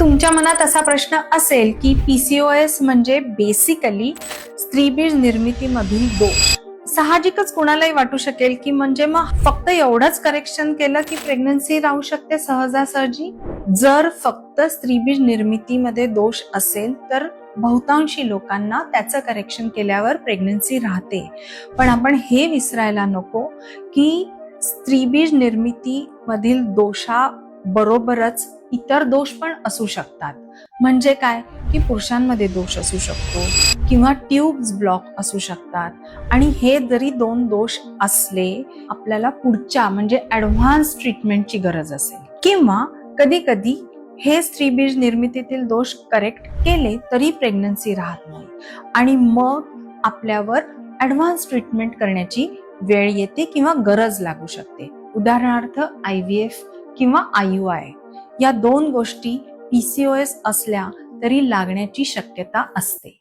तुमच्या मनात असा प्रश्न असेल की पीसीओएस म्हणजे बेसिकली स्त्रीबीज निर्मितीमधील दोष. साहजिकच कुणालाही वाटू शकेल की म्हणजे मग फक्त एवढंच करेक्शन केलं की प्रेग्नन्सी राहू शकते सहजासहजी जर फक्त स्त्रीबीज निर्मितीमध्ये दोष असेल तर बहुतांशी लोकांना त्याचं करेक्शन केल्यावर प्रेग्नन्सी राहते. पण आपण हे विसरायला नको की स्त्रीबीज निर्मिती मधील दोषा बरोबरच इतर दोष पण असू शकतात. म्हणजे काय? की पुरुषांमध्ये दोष असू शकतो किंवा ट्यूब्स ब्लॉक असू शकतात. आणि हे जरी दोन दोष असले आपल्याला पुढच्या म्हणजे ऍडव्हान्स ट्रीटमेंटची गरज असेल. किंवा कधी कधी हे स्त्रीबीज निर्मितीतील दोष करेक्ट केले तरी प्रेग्नन्सी राहत नाही. आणि मग आपल्यावर ऍडव्हान्स ट्रीटमेंट करण्याची वेळ येते किंवा गरज लागू शकते. उदाहरणार्थ आय व्ही एफ किंवा आय या दोन गोष्टी पीसीओएस असल्या तरी लागण्याची शक्यता असते.